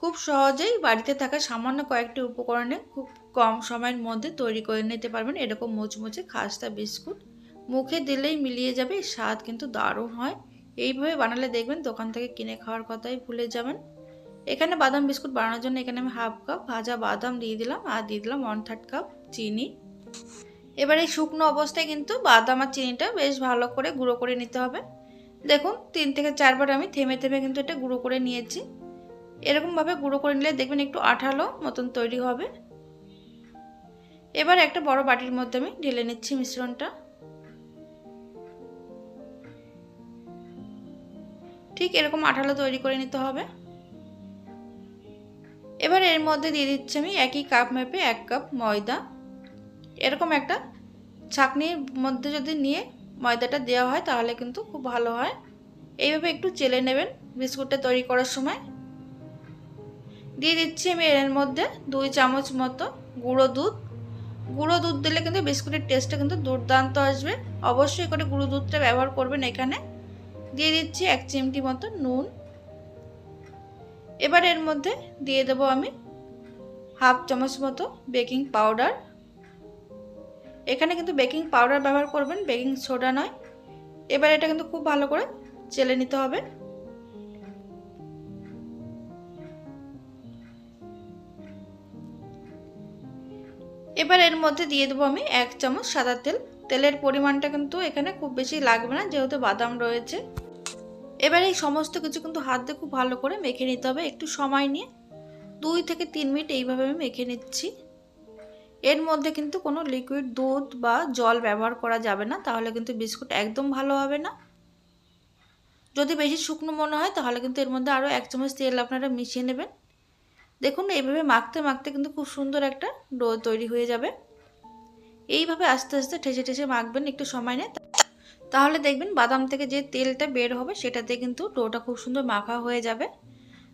খুব সহজেই বাড়িতে থাকা সামান্য কয়েকটি উপকরণে খুব কম সময়ের মধ্যে তৈরি করে নিতে পারবেন। এরকম মুচমুচে খাস্তা, বিস্কুট মুখে দিলেই মিলিয়ে যাবে, স্বাদ কিন্তু দারুণ হয়। এইভাবে বানালে দেখবেন দোকান থেকে কিনে খাওয়ার কথাই ভুলে যাবেন। এখানে বাদাম বিস্কুট বানানোর জন্য এখানে আমি হাফ কাপ ভাজা বাদাম দিয়ে দিলাম আর দিয়ে দিলাম ওয়ান থার্ড কাপ চিনি। এবার এই শুকনো অবস্থায় কিন্তু বাদাম আর চিনিটা বেশ ভালো করে গুঁড়ো করে নিতে হবে। দেখুন, তিন থেকে চারবার আমি থেমে থেমে কিন্তু এটা গুঁড়ো করে নিয়েছি। এরকমভাবে গুঁড়ো করে নিলে দেখবেন একটু আঠালো মতন তৈরি হবে। এবার একটা বড় বাটির মধ্যে আমি ঢেলে নিচ্ছি মিশ্রণটা। ঠিক এরকম আঠালো তৈরি করে নিতে হবে। এবার এর মধ্যে দিয়ে দিচ্ছি আমি একই কাপ মেপে এক কাপ ময়দা। এরকম একটা ছাকনির মধ্যে যদি নিয়ে ময়দাটা দেওয়া হয় তাহলে কিন্তু খুব ভালো হয়। এইভাবে একটু চেলে নেবেন বিস্কুটটা তৈরি করার সময়। দিয়ে দিচ্ছি আমি এর মধ্যে দুই চামচ মতো গুঁড়ো দুধ। গুঁড়ো দুধ দিলে কিন্তু বিস্কুটের টেস্টটা কিন্তু দুর্দান্ত আসবে। অবশ্যই করে গুঁড়ো দুধটা ব্যবহার করবেন এখানে। দিয়ে দিচ্ছি এক চিমটি মতো নুন। এবার এর মধ্যে দিয়ে দেব আমি হাফ চামচ মতো বেকিং পাউডার। এখানে কিন্তু বেকিং পাউডার ব্যবহার করবেন, বেকিং সোডা নয়। এবার এটা কিন্তু খুব ভালো করে চেলে নিতে হবে। এবার এর মধ্যে দিয়ে দেবো আমি এক চামচ সাদা তেল। তেলের পরিমাণটা কিন্তু এখানে খুব বেশি লাগবে না, যেহেতু বাদাম রয়েছে। এবার এই সমস্ত কিছু কিন্তু হাত দিয়ে খুব ভালো করে মেখে নিতে হবে একটু সময় নিয়ে। দুই থেকে তিন মিনিট এইভাবে আমি মেখে নিচ্ছি। এর মধ্যে কিন্তু কোনো লিকুইড দুধ বা জল ব্যবহার করা যাবে না, তাহলে কিন্তু বিস্কুট একদম ভালো হবে না। যদি বেশি শুকনো মনে হয়, তাহলে কিন্তু এর মধ্যে আরও এক চামচ তেল আপনারা মিশিয়ে নেবেন। দেখুন, এইভাবে মাখতে মাখতে কিন্তু খুব সুন্দর একটা ডো তৈরি হয়ে যাবে। এইভাবে আস্তে আস্তে ঠেসে ঠেসে মাখবেন একটু সময় নেয়। তাহলে দেখবেন বাদাম থেকে যে তেলটা বের হবে, সেটাতে কিন্তু ডোটা খুব সুন্দর মাখা হয়ে যাবে।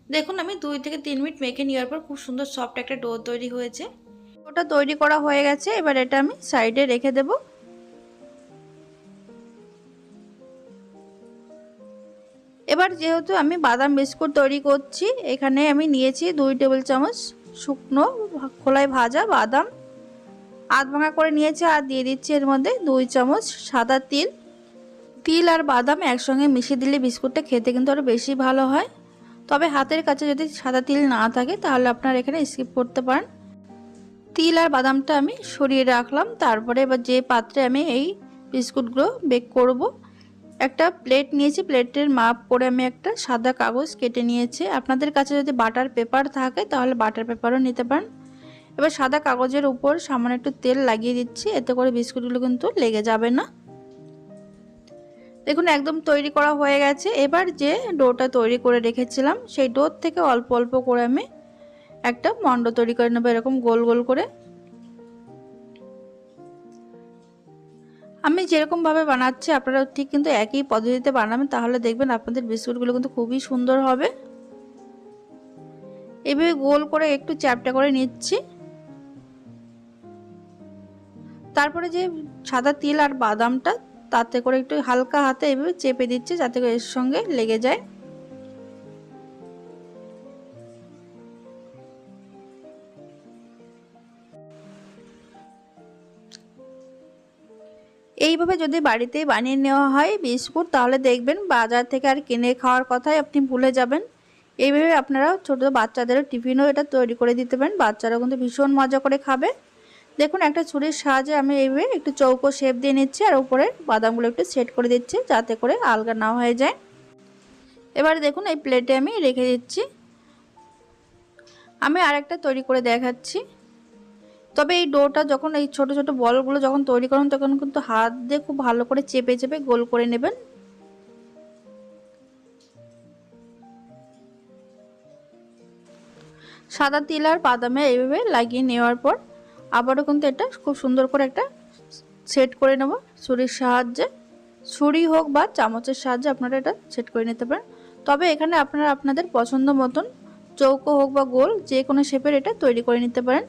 দেখুন, আমি দুই থেকে তিন মিনিট মেখে নেওয়ার পর খুব সুন্দর সফট একটা ডো তৈরি হয়েছে। ওটা তৈরি করা হয়ে গেছে, এবার এটা আমি সাইডে রেখে দেব। এবার যেহেতু আমি বাদাম বিস্কুট তৈরি করছি, এখানে আমি নিয়েছি দুই টেবিল চামচ শুকনো খোলায় ভাজা বাদাম। আধ ভাঙা করে নিয়েছি আর দিয়ে দিচ্ছি এর মধ্যে দুই চামচ সাদা তিল। তিল আর বাদাম একসঙ্গে মিশিয়ে দিলে বিস্কুটটা খেতে কিন্তু আরও বেশি ভালো হয়। তবে হাতের কাছে যদি সাদা তিল না থাকে, তাহলে আপনার এখানে স্কিপ করতে পারেন। তিল আর বাদামটা আমি সরিয়ে রাখলাম। তারপরে এবার যে পাত্রে আমি এই বিস্কুটগুলো বেক করব একটা প্লেট নিয়েছি প্লেটের মাপ করে আমি একটা সাদা কাগজ কেটে নিয়েছি। আপনাদের কাছে যদি বাটার পেপার থাকে, তাহলে বাটার পেপারও নিতে পারেন। এবার সাদা কাগজের উপর সামান্য একটু তেল লাগিয়ে দিচ্ছি, এতে করে বিস্কুটগুলো কিন্তু লেগে যাবে না। দেখুন, একদম তৈরি করা হয়ে গেছে। এবার যে ডোটা তৈরি করে রেখেছিলাম, সেই ডোর থেকে অল্প অল্প করে আমি একটা মন্ড তৈরি করে নেব, এরকম গোল গোল করে। আমি যেরকমভাবে বানাচ্ছি আপনারা ঠিক কিন্তু একই পদ্ধতিতে বানাবেন, তাহলে দেখবেন আপনাদের বিস্কুটগুলো কিন্তু খুবই সুন্দর হবে। এভাবে গোল করে একটু চ্যাপটা করে নিচ্ছি। তারপরে যে সাদা তিল আর বাদামটা, তাতে করে একটু হালকা হাতে এভাবে চেপে দিচ্ছে, যাতে করে এর সঙ্গে লেগে যায়। এইভাবে যদি বাড়িতে বানিয়ে নেওয়া হয় বিস্কুট, তাহলে দেখবেন বাজার থেকে আর কিনে খাওয়ার কথাই আপনি ভুলে যাবেন। এইভাবে আপনারা ছোটো বাচ্চাদেরও টিফিনও এটা তৈরি করে দিতে পারেন। বাচ্চারাও কিন্তু ভীষণ মজা করে খাবে। দেখুন, একটা ছুরির সাহায্যে আমি এইভাবে একটু চৌকো শেপ দিয়ে নিচ্ছি আর উপরে বাদামগুলো একটু সেট করে দিচ্ছি যাতে করে আলগা না হয়ে যায়। এবারে দেখুন, এই প্লেটে আমি রেখে দিচ্ছি। আমি আরেকটা তৈরি করে দেখাচ্ছি। তবে এই ডোটা যখন এই ছোট ছোট বলগুলো যখন তৈরি করেন, তখন কিন্তু হাত দিয়ে খুব ভালো করে চেপে চেপে গোল করে নেবেন। সাদা তিল আর বাদামে এইভাবে লাগিয়ে নেওয়ার পর আবারও কিন্তু এটা খুব সুন্দর করে একটা সেট করে নেব ছুরির সাহায্যে। ছুরি হোক বা চামচের সাহায্যে আপনারা এটা সেট করে নিতে পারেন। তবে এখানে আপনারা আপনাদের পছন্দ মতন চৌকো হোক বা গোল, যে কোনো শেপের এটা তৈরি করে নিতে পারেন।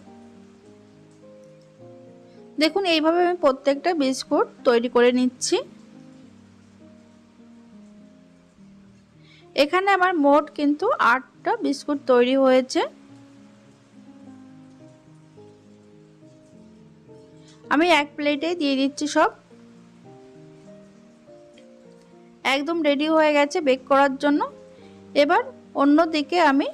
দেখুন, এইভাবে আমি প্রত্যেকটা বিস্কুট তৈরি করে নিচ্ছি। এখানে আমার মোট কিন্তু আটটা বিস্কুট তৈরি হয়েছে। আমি এক প্লেটে দিয়ে দিচ্ছি সব। একদম রেডি হয়ে গেছে বেক করার জন্য। এবার অন্য দিকে আমি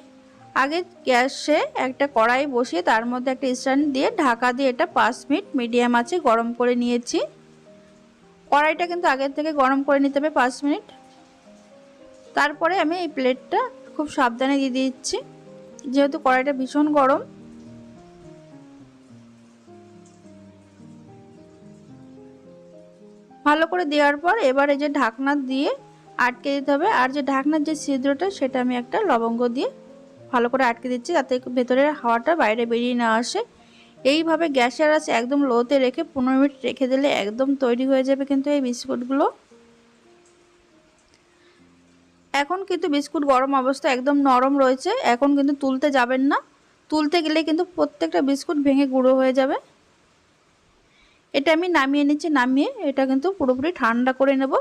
আগে গ্যাসে একটা কড়াই বসিয়ে তার মধ্যে একটা স্ট্যান্ড দিয়ে ঢাকা দিয়ে এটা পাঁচ মিনিট মিডিয়াম আছে গরম করে নিয়েছি। কড়াইটা কিন্তু আগের থেকে গরম করে নিতে হবে পাঁচ মিনিট। তারপরে আমি এই প্লেটটা খুব সাবধানে দিয়ে দিচ্ছি, যেহেতু কড়াইটা ভীষণ গরম। ভালো করে দেওয়ার পর এবার এই যে ঢাকনা দিয়ে আটকে দিতে হবে। আর যে ঢাকনার যে ছিদ্রটা, সেটা আমি একটা লবঙ্গ দিয়ে ভালো করে আটকে দিচ্ছি যাতে ভেতরের হাওয়াটা বাইরে বেরিয়ে না আসে। এইভাবে গ্যাসের আছে একদম লোতে রেখে পনেরো মিনিট রেখে দিলে একদম তৈরি হয়ে যাবে কিন্তু এই বিস্কুটগুলো। এখন কিন্তু বিস্কুট গরম অবস্থা একদম নরম রয়েছে। এখন কিন্তু তুলতে যাবেন না। তুলতে গেলে কিন্তু প্রত্যেকটা বিস্কুট ভেঙে গুঁড়ো হয়ে যাবে। এটা আমি নামিয়ে নিচ্ছি, নামিয়ে এটা কিন্তু পুরোপুরি ঠান্ডা করে নেব।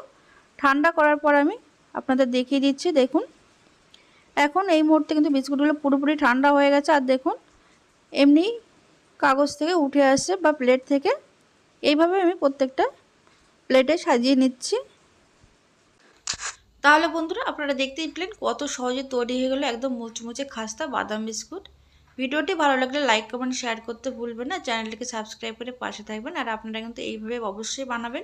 ঠান্ডা করার পর আমি আপনাদের দেখিয়ে দিচ্ছি। দেখুন এখন এই মুহূর্তে কিন্তু বিস্কুটগুলো পুরোপুরি ঠান্ডা হয়ে গেছে, আর দেখুন, এমনি কাগজ থেকে উঠে আসছে বা প্লেট থেকে। এইভাবে আমি প্রত্যেকটা প্লেটে সাজিয়ে নিচ্ছি। তাহলে বন্ধুরা, আপনারা দেখতেই পেলেন কত সহজে তৈরি হয়ে গেলো একদম মুচমুচে খাস্তা বাদাম বিস্কুট। ভিডিওটি ভালো লাগলে লাইক কমেন্ট শেয়ার করতে ভুলবেন না। চ্যানেলটিকে সাবস্ক্রাইব করে পাশে থাকবেন, আর আপনারা কিন্তু এইভাবে অবশ্যই বানাবেন।